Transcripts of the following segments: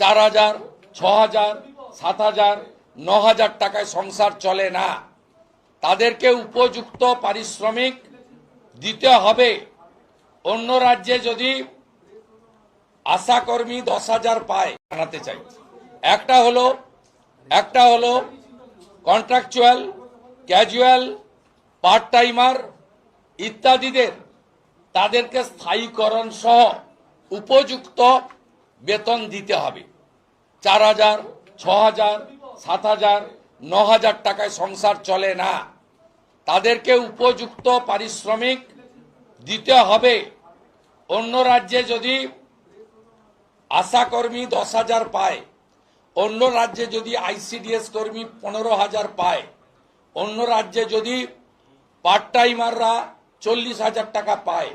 চার হাজার ছ হাজার, সাত হাজার, ন হাজার টাকায় সংসার চলে না। তাদেরকে উপযুক্ত পারিশ্রমিক দিতে হবে। অন্য রাজ্যে যদি আশাকর্মী দশ হাজার পায়, জানাতে চাই। একটা হলো একটা হলো কন্ট্রাকচুয়াল ক্যাজুয়াল পার্ট টাইমার ইত্যাদিদের, তাদেরকে স্থায়ীকরণ সহ উপযুক্ত বেতন দিতে হবে। চার হাজার, ছ হাজার, সাত হাজার, ন হাজার টাকায় সংসার চলে না। তাদেরকে উপযুক্ত পারিশ্রমিক দিতে হবে। অন্য রাজ্যে যদি আশাকর্মী দশ হাজার পায়, অন্য রাজ্যে যদি আইসিডিএস কর্মী পনেরো হাজার পায়, অন্য রাজ্যে যদি পার্ট টাইমাররা চল্লিশ হাজার টাকা পায়,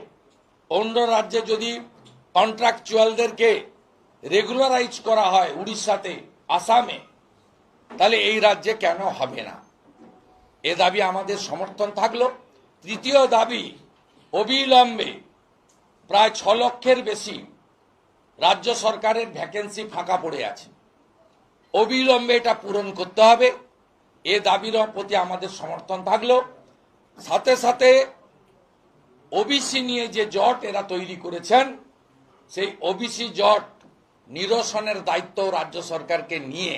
অন্য রাজ্যে যদি কন্ট্রাকচুয়ালদেরকে রেগুলারাইজ করা হয় উড়িষ্যাতে, আসামে, তাহলে এই রাজ্যে কেন হবে না? এ দাবি আমাদের সমর্থন থাকল। তৃতীয় দাবি, অবিলম্বে প্রায় ছ লক্ষের বেশি রাজ্য সরকারের ভ্যাকেন্সি ফাঁকা পড়ে আছে। অবিলম্বে এটা পূরণ করতে হবে। এ দাবির প্রতি আমাদের সমর্থন থাকল। সাথে সাথে ওবিসি নিয়ে যে জট এরা তৈরি করেছেন, সেই ওবিসি জট নিরসনের দায়িত্ব রাজ্য সরকারকে নিয়ে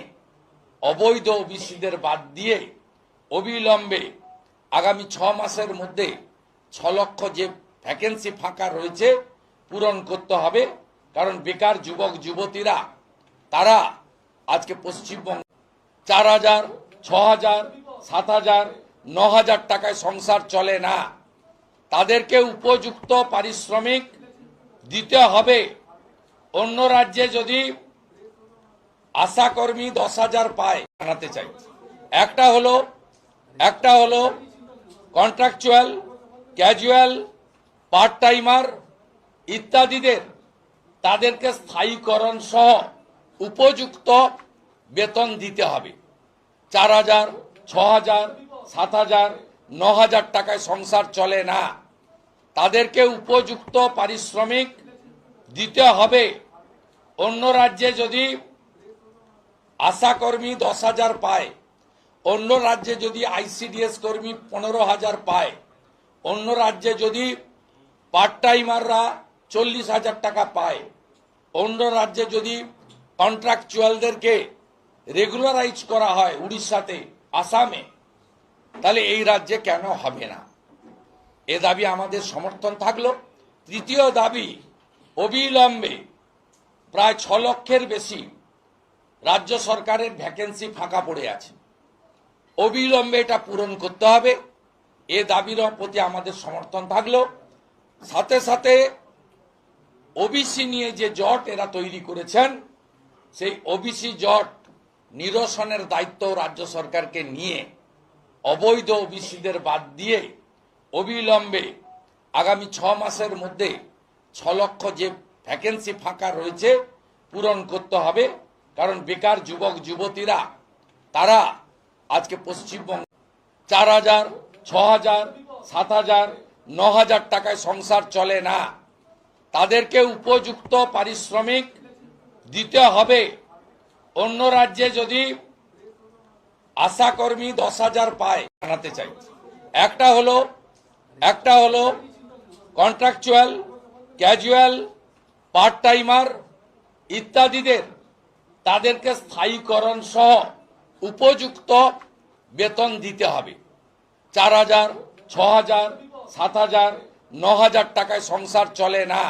অবৈধ ওবিসিদের বাদ দিয়ে অবিলম্বে আগামী ছ মাসের মধ্যে ছ লক্ষ যে ভ্যাকেন্সি ফাঁকা রয়েছে পূরণ করতে হবে, কারণ বেকার যুবক, যুবতীরা, তারা আজকে পশ্চিমবঙ্গ চার হাজার, ছ হাজার, সাত হাজার, ন হাজার টাকায় সংসার চলে না। তাদেরকে উপযুক্ত পারিশ্রমিক দিতে হবে। অন্য রাজ্যে যদি আশাকর্মী দশ হাজার পায়, জানাতে চাই। একটা হলো একটা হলো কন্ট্রাকচুয়াল ক্যাজুয়াল পার্ট টাইমার ইত্যাদিদের, তাদেরকে স্থায়ীকরণ সহ উপযুক্ত বেতন দিতে হবে। চার হাজার, ছ হাজার, সাত হাজার, ন হাজার টাকায় সংসার চলে না। তাদেরকে উপযুক্ত পারিশ্রমিক দিতে হবে। অন্য রাজ্যে যদি আশাকর্মী দশ হাজার পায়, অন্য রাজ্যে যদি আইসিডিএস কর্মী পনেরো হাজার পায়, অন্য রাজ্যে যদি পার্ট টাইমাররা চল্লিশ হাজার টাকা পায়, অন্য রাজ্যে যদি কন্ট্রাকচুয়ালদেরকে রেগুলারাইজ করা হয় উড়িষ্যাতে, আসামে, তাহলে এই রাজ্যে কেন হবে না? এ দাবি আমাদের সমর্থন থাকল। তৃতীয় দাবি, অবিলম্বে প্রায় ছ লক্ষের বেশি রাজ্য সরকারের ভ্যাকেন্সি ফাঁকা পড়ে আছে। অবিলম্বে এটা পূরণ করতে হবে। এ দাবির প্রতি আমাদের সমর্থন থাকল সাথে সাথে ওবিসি নিয়ে যে জট এরা তৈরি করেছেন, সেই ওবিসি জট নিরসনের দায়িত্ব রাজ্য সরকারকে নিয়ে অবৈধ ওবিসিদের বাদ দিয়ে অবিলম্বে আগামী ছ মাসের মধ্যে ছ লক্ষ যে ভ্যাকেন্সি ফাঁকা রয়েছে, পূরণ করতে হবে। কারণ বেকার যুবক, যুবতীরা, তারা আজকে পশ্চিমবঙ্গ চার হাজার, ছ হাজার, সাত হাজার, ন হাজার টাকায় সংসার চলে না। তাদেরকে উপযুক্ত পারিশ্রমিক দিতে হবে। অন্য রাজ্যে যদি আশাকর্মী দশ হাজার পায়, জানাতে চাই। একটা হলো একটা হলো কন্ট্রাকচুয়াল ক্যাজুয়াল পার্ট টাইমার ইত্যাদিদের তাদেরকে স্থায়ীকরণ সহ উপযুক্ত বেতন দিতে হবে। চার হাজার, ছ হাজার, সাত হাজার, ন হাজার টাকায় সংসার চলে না।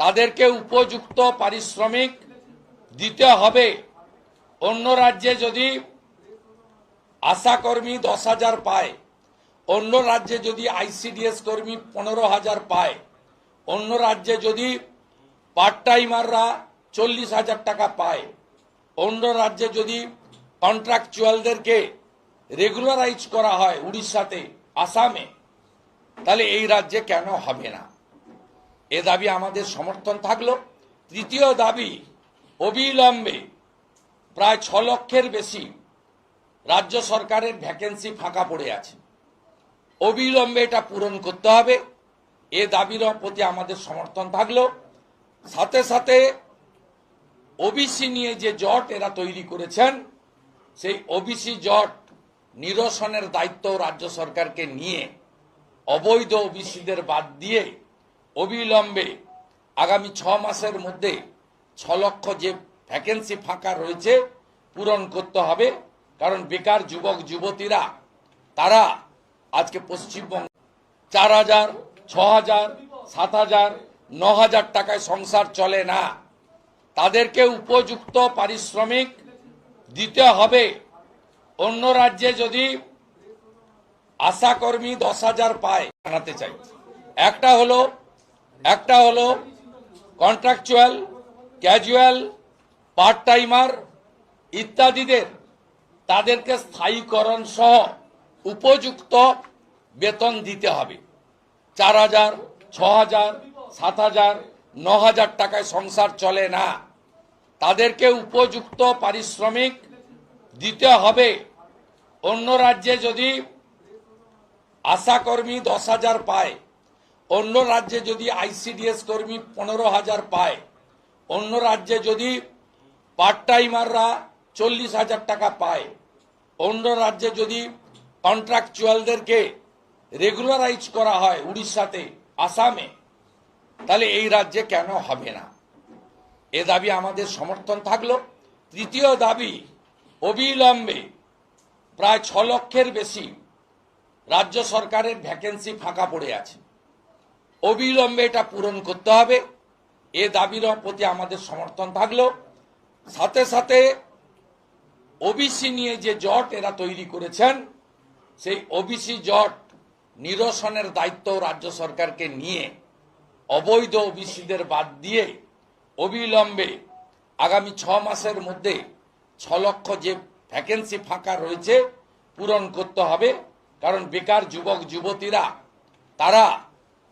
তাদেরকে উপযুক্ত পারিশ্রমিক দিতে হবে। অন্য রাজ্যে যদি আশাকর্মী দশ হাজার পায়, অন্য রাজ্যে যদি আইসিডিএস কর্মী পনেরো হাজার পায়, অন্য রাজ্যে যদি পার্ট টাইমাররা চল্লিশ হাজার টাকা পায়। অন্য রাজ্যে যদি কন্ট্রাকচুয়ালদেরকে রেগুলারাইজ করা হয় উড়িষ্যাতে, আসামে, তাহলে এই রাজ্যে কেন হবে না? এ দাবি আমাদের সমর্থন থাকল। তৃতীয় দাবি, অবিলম্বে প্রায় ছ লক্ষের বেশি রাজ্য সরকারের ভ্যাকেন্সি ফাঁকা পড়ে আছে। অবিলম্বে এটা পূরণ করতে হবে। এ দাবির প্রতি আমাদের সমর্থন থাকল। সাথে সাথে ওবিসি নিয়ে যে জট এরা তৈরি করেছেন, সেই ওবিসি জট নিরসনের দায়িত্ব রাজ্য সরকারকে নিয়ে অবৈধ ওবিসিদের বাদ দিয়ে অবিলম্বে আগামী ছ মাসের মধ্যে ছ লক্ষ যে ভ্যাকেন্সি ফাঁকা রয়েছে পূরণ করতে হবে, কারণ বেকার যুবক, যুবতীরা, তারা আজকে পশ্চিমবঙ্গ চার হাজার, ছ হাজার, সাত হাজার ন হাজার টাকায় সংসার চলে না। তাদেরকে উপযুক্ত পারিশ্রমিক দিতে হবে। অন্য রাজ্যে যদি আশাকর্মী দশ হাজার পায়, জানাতে চাই। একটা হলো একটা হলো কন্ট্রাকচুয়াল ক্যাজুয়াল পার্ট টাইমার ইত্যাদিদের। তাদেরকে স্থায়ীকরণ সহ উপযুক্ত বেতন দিতে হবে। চার হাজার, ছ হাজার সাত হাজার, ন হাজার টাকায় সংসার চলে না। তাদেরকে উপযুক্ত পারিশ্রমিক দিতে হবে। অন্য রাজ্যে যদি আশাকর্মী দশ হাজার পায়, অন্য রাজ্যে যদি আইসিডিএস কর্মী পনেরো হাজার পায়, অন্য রাজ্যে যদি পার্ট টাইমাররা চল্লিশ হাজার টাকা পায়, অন্য রাজ্যে যদি কন্ট্রাকচুয়ালদেরকে রেগুলারাইজ করা হয় উড়িষ্যাতে, আসামে তাহলে এই রাজ্যে কেন হবে না? এ দাবি আমাদের সমর্থন থাকল। তৃতীয় দাবি, অবিলম্বে প্রায় ছ লক্ষের বেশি রাজ্য সরকারের ভ্যাকেন্সি ফাঁকা পড়ে আছে। অবিলম্বে এটা পূরণ করতে হবে। এ দাবির প্রতি আমাদের সমর্থন থাকল। সাথে সাথে ওবিসি নিয়ে যে জট এরা তৈরি করেছেন, সেই ওবিসি জট নিরসনের দায়িত্ব রাজ্য সরকারকে নিয়ে অবৈধ ওবিসিদের বাদ দিয়ে অবিলম্বে আগামী ছ মাসের মধ্যে ছ লক্ষ যে ভ্যাকেন্সি ফাঁকা রয়েছে পূরণ করতে হবে, কারণ বেকার যুবক, যুবতীরা, তারা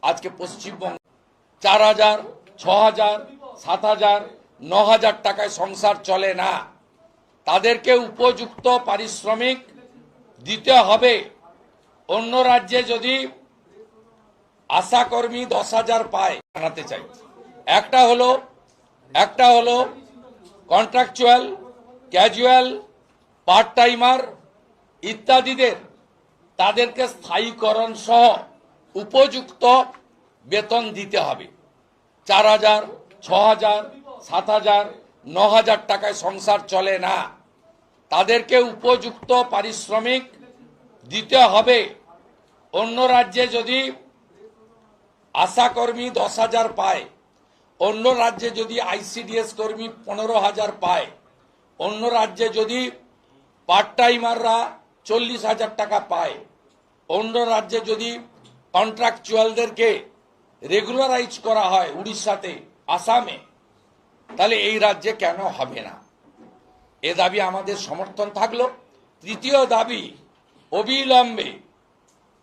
আজকে পশ্চিমবঙ্গ চার হাজার, ছ হাজার, সাত হাজার, ন হাজার টাকায় সংসার চলে না। তাদেরকে উপযুক্ত পারিশ্রমিক দিতে হবে। অন্য রাজ্যে যদি আশাকর্মী দশ হাজার পায় জানাতে চাই। একটা হলো একটা হলো কন্ট্রাকচুয়াল ক্যাজুয়াল পার্ট টাইমার ইত্যাদিদের তাদেরকে স্থায়ীকরণ সহ উপযুক্ত বেতন দিতে হবে। চার হাজার, ছ হাজার, সাত হাজার, ন হাজার টাকায় সংসার চলে না। তাদেরকে উপযুক্ত পারিশ্রমিক দিতে হবে। অন্য রাজ্যে যদি আশাকর্মী দশ হাজার পায়। অন্য রাজ্যে যদি আইসিডিএস কর্মী পনেরো হাজার পায়। অন্য রাজ্যে যদি পার্ট টাইমাররা চল্লিশ হাজার টাকা পায়। অন্য রাজ্যে যদি কন্ট্রাকচুয়ালদেরকে রেগুলারাইজ করা হয় উড়িষ্যাতে, আসামে, তাহলে এই রাজ্যে কেন হবে না? এ দাবি আমাদের সমর্থন থাকল। তৃতীয় দাবি, অবিলম্বে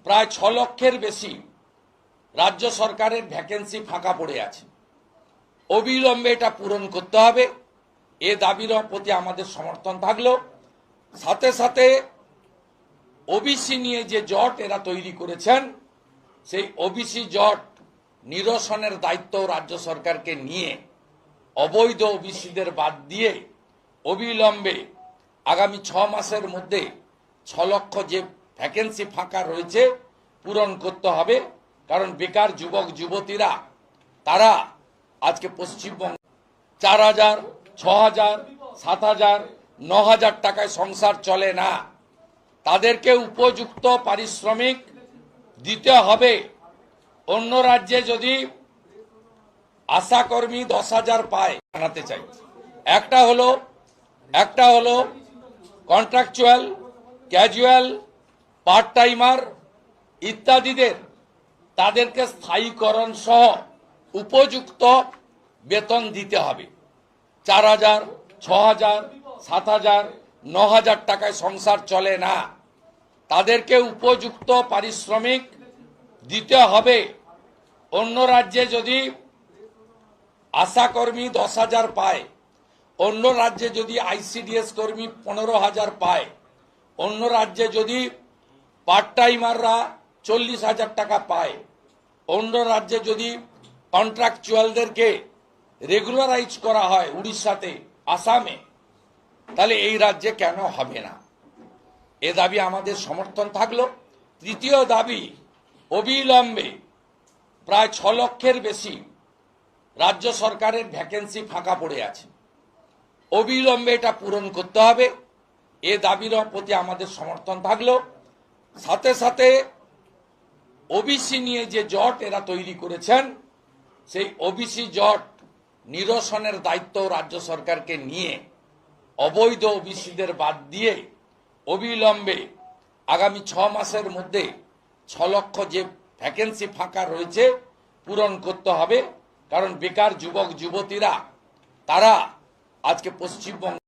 প্রায় ছ লক্ষের বেশি রাজ্য সরকারের ভ্যাকেন্সি ফাঁকা পড়ে আছে। অবিলম্বে এটা পূরণ করতে হবে। এ দাবির প্রতি আমাদের সমর্থন থাকল। সাথে সাথে ওবিসি নিয়ে যে জট এরা তৈরি করেছেন, সেই ওবিসি জট নিরসনের দায়িত্ব রাজ্য সরকারকে নিয়ে অবৈধ ওবিসিদের বাদ দিয়ে অবিলম্বে আগামী ছ মাসের মধ্যে ছ লক্ষ যে ভ্যাকেন্সি ফাঁকা রয়েছে, পূরণ করতে হবে। কারণ বেকার যুবক, যুবতীরা, তারা আজকে পশ্চিমবঙ্গ চার হাজার, ছ হাজার, সাত হাজার, ন হাজার টাকায় সংসার চলে না। তাদেরকে উপযুক্ত পারিশ্রমিক দিতে হবে। অন্য রাজ্যে যদি আশাকর্মী দশ হাজার পায়, জানাতে চাই। একটা হলো একটা হলো কন্ট্রাকচুয়াল ক্যাজুয়াল পার্ট টাইমার ইত্যাদিদের তাদেরকে স্থায়ীকরণ সহ উপযুক্ত বেতন দিতে হবে। চার হাজার, ছ হাজার, সাত হাজার, ন হাজার টাকায় সংসার চলে না। তাদেরকে উপযুক্ত পারিশ্রমিক দিতে হবে। অন্য রাজ্যে যদি আশাকর্মী দশ হাজার পায়, অন্য রাজ্যে যদি আইসিডিএস কর্মী পনেরো হাজার পায়, অন্য রাজ্যে যদি পার্ট টাইমাররা চল্লিশ হাজার টাকা পায়। অন্য রাজ্যে যদি কন্ট্রাকচুয়ালদেরকে রেগুলারাইজ করা হয় উড়িষ্যাতে, আসামে, তাহলে এই রাজ্যে কেন হবে না? এ দাবি আমাদের সমর্থন থাকল। তৃতীয় দাবি, অবিলম্বে প্রায় ছ লক্ষের বেশি রাজ্য সরকারের ভ্যাকেন্সি ফাঁকা পড়ে আছে। অবিলম্বে এটা পূরণ করতে হবে। এ দাবির প্রতি আমাদের সমর্থন থাকল। সাথে সাথে ওবিসি নিয়ে যে জট এরা তৈরি করেছেন, সেই ওবিসি জট নিরসনের দায়িত্ব রাজ্য সরকারকে নিয়ে অবৈধ ওবিসিদের বাদ দিয়ে অবিলম্বে আগামী ছ মাসের মধ্যে ছ লক্ষ যে ভ্যাকেন্সি ফাঁকা রয়েছে, পূরণ করতে হবে। কারণ বেকার যুবক, যুবতীরা, তারা আজকে পশ্চিমবঙ্গ